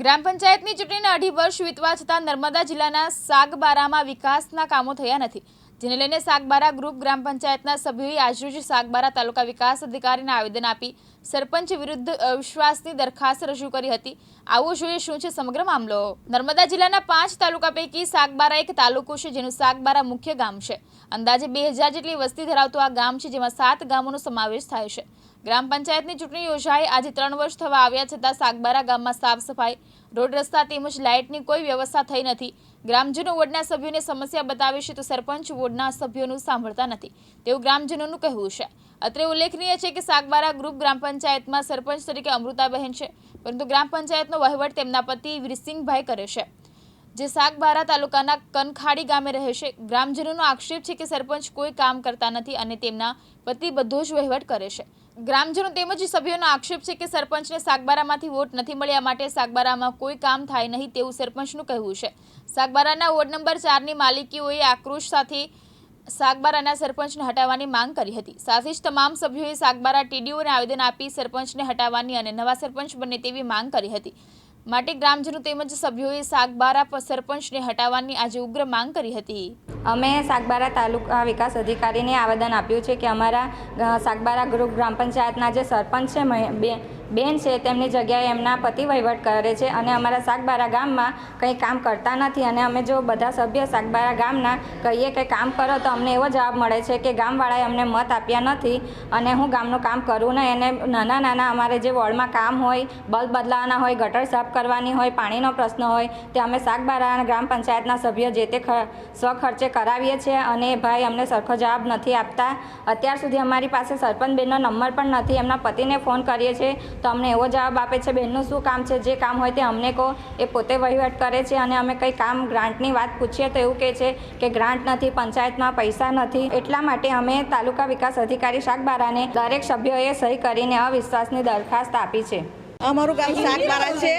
ગ્રામ પંચાયતની ચૂંટણીને અઢી વર્ષ વીતવા છતાં નર્મદા જિલ્લાના સાગબારામાં વિકાસના કામો થયા નથી. જેને લઈને સાગબારા ગ્રુપ ગ્રામ પંચાયતના સભ્યોએ આજરોજ સાગબારા તાલુકા વિકાસ અધિકારીને આવેદન આપી સરપંચ વિરુદ્ધ અવિશ્વાસની દરખાસ્ત રજૂ કરી હતી. આવો જોઈએ શું છે સમગ્ર મામલો. નર્મદા જિલ્લાના પાંચ તાલુકા પૈકી સાગબારા એક તાલુકો છે જેનું સાગબારા મુખ્ય ગામ છે. અંદાજે બે હજાર જેટલી વસ્તી ધરાવતું આ ગામ છે જેમાં સાત ગામોનો સમાવેશ થાય છે. ગ્રામ પંચાયતની ચૂંટણી યોજાઈ આજે ત્રણ વર્ષ થવા આવ્યા છતાં સાગબારા ગામમાં સાફ સફાઈ રોડ રસ્તા તેમજ લાઇટની કોઈ વ્યવસ્થા થઈ નથી. ગ્રામજનો વોર્ડના સભ્યોને સમસ્યા બતાવે છે તો સરપંચ વોર્ડના સભ્યોનું સાંભળતા નથી. તેવું ગ્રામજનોનું કહેવું છે. અત્રે ઉલ્લેખનીય છે કે સાગબારા ગ્રુપ ગ્રામ પંચાયતમાં સરપંચ તરીકે અમૃતાબહેન છે. પરંતુ ગ્રામ પંચાયતનો વહીવટ તેમના પતિ વીરસિંહભાઈ કરે છે. જે સાગબારા તાલુકાના કનખાડી ગામે રહે છે. ગ્રામજનોનો આક્ષેપ છે કે સરપંચ કોઈ કામ કરતા નથી અને તેમના પતિ બધો જ વહીવટ કરે છે. ગ્રામજનો તેમજ સભ્યોનો આક્ષેપ છે કે સરપંચને સાગબારામાંથી વોટ નથી મળ્યા માટે સાગબારામાં કોઈ કામ થાય નહીં તેવું સરપંચનું કહેવું છે. સાગબારાના વોર્ડ નંબર ચારની માલિકીઓએ આક્રોશ સાથે સાગબારાના સરપંચને હટાવવાની માંગ કરી હતી. સાથે જ તમામ સભ્યોએ સાગબારા ટીડીઓને આવેદન આપી સરપંચને હટાવવાની અને નવા સરપંચ બને તેવી માંગ કરી હતી. માટે ગ્રામજનો તેમજ સભ્યોએ સાગબારા સરપંચને હટાવવાની આજે ઉગ્ર માંગ કરી હતી. અમે સાગબારા તાલુકા વિકાસ અધિકારીને આવેદન આપ્યું છે કે અમારા સાગબારા ગ્રુપ ગ્રામ પંચાયતના જે સરપંચ છે બે- બેન છે, તેમની જગ્યાએ એમના પતિ વહીવટ કરે છે અને અમારા સાગબારા ગામમાં કંઈ કામ કરતા નથી અને અમે જો બધા સભ્ય સાગબારા ગામના કહીએ કે કામ કરો તો અમને એવો જવાબ મળે છે કે ગામવાળાએ અમને મત આપ્યા નથી અને હું ગામનું કામ કરું નહીં એને નાના નાના અમારે જે વોર્ડમાં કામ હોય, બલ્બ બદલાવાના હોય, ગટર સાફ કરવાની હોય, પાણીનો પ્રશ્ન હોય, તે અમે સાગબારા ગ્રામ પંચાયતના સભ્ય જે તે સ્વખર્ચે કરાવીએ છીએ અને ભાઈ અમને સરખો જવાબ નથી આપતા. અત્યાર સુધી અમારી પાસે સરપંચ બેનનો નંબર પણ નથી, એમના પતિને ફોન કરીએ છીએ તો અમને એવો જવાબ આપે છે બેનનું શું કામ છે? જે કામ હોય તે અમને કહો. એ પોતે વહીવટ કરે છે અને અમે કંઈ કામ ગ્રાન્ટની વાત પૂછીએ તો એવું કહે છે કે, ગ્રાન્ટ નથી, પંચાયતમાં પૈસા નથી. એટલા માટે અમે તાલુકા વિકાસ અધિકારી શાકબારાને દરેક સભ્યોએ સહી કરીને અવિશ્વાસની દરખાસ્ત આપી છે. અમારું ગામ શાકબારા છે.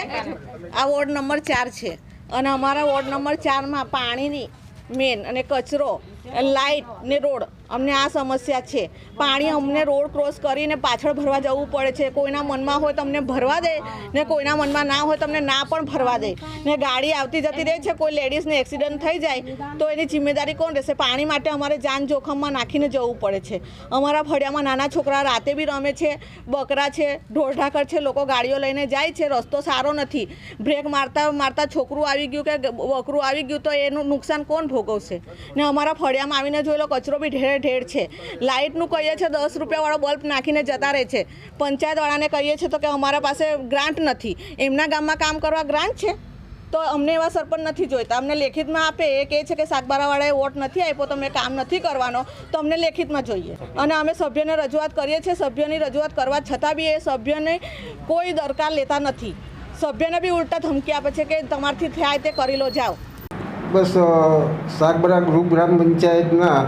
આ વોર્ડ નંબર ચાર છે. અને અમારા વોર્ડ નંબર ચારમાં પાણીની મેન અને કચરો લાઇટ ને રોડ, અમને આ સમસ્યા છે. પાણી અમને રોડ ક્રોસ કરીને પાછળ ભરવા જવું પડે છે. કોઈના મનમાં હોય તો અમને ભરવા દે, ને કોઈના મનમાં ના હોય તો અમને ના પણ ભરવા દે. ને ગાડી આવતી જતી રહે છે, કોઈ લેડીઝને એક્સિડન્ટ થઈ જાય, તો એની જિમ્મેદારી કોણ રહેશે? પાણી માટે અમારે જાન જોખમમાં નાખીને જવું પડે છે. અમારા ફળિયામાં નાના છોકરા રાતે બી રમે છે, બકરા છે ઢોરઢાકર છે, લોકો ગાડીઓ લઈને જાય છે, રસ્તો સારો નથી. બ્રેક મારતા મારતા છોકરું આવી ગયું કે બકરું આવી ગયું તો એનું નુકસાન કોણ ભોગવશે? ને અમારા ફળિયામાં આવીને જોઈ લો, કચરો બી ઢેર ઢેર છે. લાઇટનું કહીએ છીએ દસ રૂપિયાવાળો બલ્બ નાખીને જતા રહે છે. પંચાયતવાળાને કહીએ છીએ તો કે અમારા પાસે ગ્રાન્ટ નથી. એમના ગામમાં કામ કરવા ગ્રાન્ટ છે? તો અમને એવા સરપંચ નથી જોઈતા. અમને લેખિતમાં આપે, એ કહે છે કે શાકબારાવાળાએ વોટ નથી આપ્યો તો મેં કામ નથી કરવાનો. તો અમને લેખિતમાં જોઈએ. અને અમે સભ્યને રજૂઆત કરીએ છીએ. સભ્યની રજૂઆત કરવા છતાં બી એ સભ્યને કોઈ દરકાર લેતા નથી. સભ્યને બી ઉલટા ધમકી આપે છે કે તમારથી થાય તે કરી લો, જાઓ. બસ સાગબરા ગ્રુપ ગ્રામ પંચાયતના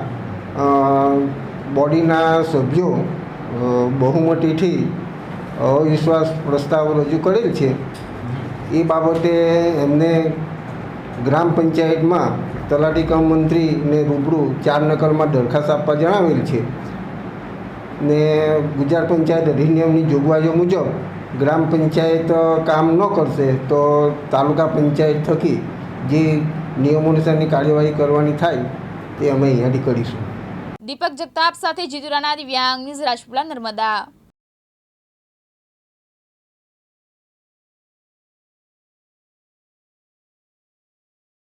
બોડીના સભ્યો બહુમતીથી અવિશ્વાસ પ્રસ્તાવ રજૂ કરેલ છે. એ બાબતે એમને ગ્રામ પંચાયતમાં તલાટી કામ મંત્રીને રૂબરૂ ચાર નકલમાં દરખાસ્ત આપવા જણાવેલ છે. ને ગુજરાત પંચાયત અધિનિયમની જોગવાઈઓ મુજબ ગ્રામ પંચાયત કામ ન કરશે તો તાલુકા પંચાયત થકી જે નિયમો અનુસારની કાર્યવાહી કરવાની થાય તે અમે અહીંયાથી કરીશું. દીપક જગતાપ સાથે જીતુરાના દિવ્યાંગ ન્યૂઝ રાજપુલા નર્મદા.